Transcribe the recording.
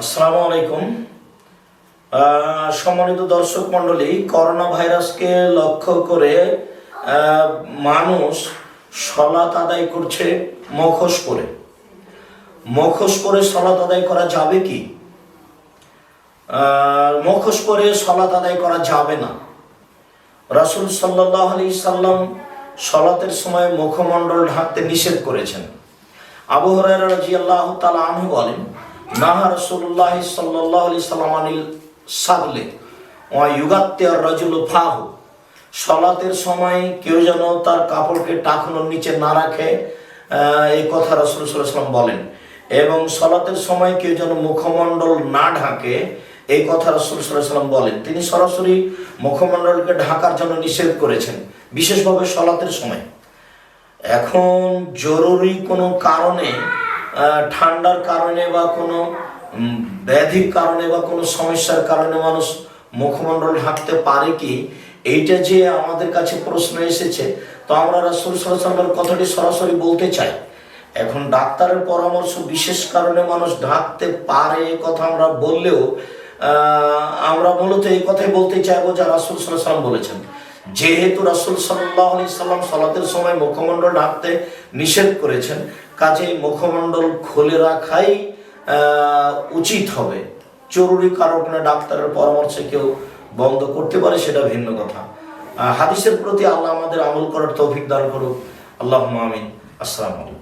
আসসালামু আলাইকুম। সম্মানিত দর্শক মণ্ডলী করোনা ভাইরাসকে লক্ষ্য করে মানুষ সলাত আদায় করছে মুখোশ করে মুখোশ করে সলাত আদায় করা যাবে কি? মুখোশ করে সলাত আদায় করা যাবে না। রাসূল সাল্লাহ আলি সাল্লাম সলাতের সময় মুখমণ্ডল ঢাকতে নিষেধ করেছেন। আবু হুরায়রা রাদিয়াল্লাহু তাআলা আনহু বলেন নাহা রাসূলুল্লাহ সাল্লাল্লাহু আলাইহি সাল্লাম আনিল সাদলে ওয়া ইউগাত্তি আর ফাহু। সলাতের সময় কেউ যেন তার কাপড়কে টাকনোর নিচে না রাখে এই কথা রাসূল সাল্লাম বলেন। এবং সলাতের সময় কেউ যেন মুখমণ্ডল না ঢাকে, এই কথা রাসূল সাল্লাম বলেন। তিনি সরাসরি মুখমণ্ডলকে ঢাকার জন্য নিষেধ করেছেন, বিশেষভাবে সলাতের সময়। এখন জরুরি কোনো কারণে ঠান্ডার কারণে বা কোনো ব্যাধির কারণে বা কোনো সমস্যার কারণে মানুষ মুখমণ্ডল ঢাকতে পারে কি? এইটা যে আমাদের কাছে প্রশ্ন এসেছে, তো আমরা রাসুল সাল্লামের কথাটি সরাসরি বলতে চাই। এখন ডাক্তারের পরামর্শ বিশেষ কারণে মানুষ ঢাকতে পারে এ কথা আমরা বললেও আমরা মূলত এই কথাই বলতে চাইব যা রাসুল সাল্লাম বলেছেন। যেহেতু রাসুল সাল্লাহ আলি সাল্লাম সলাতের সময় মুখমণ্ডল ঢাকতে নিষেধ করেছেন কাজেই মুখমণ্ডল খুলে রাখাই উচিত হবে। জরুরি কারণে ডাক্তারের পরামর্শে কেউ বন্ধ করতে পারে, সেটা ভিন্ন কথা। হাদিসের প্রতি আল্লাহ আমাদের আমল করার তৌফিক দান করুক। আল্লাহ আমিন। আসসালামু আলাইকুম।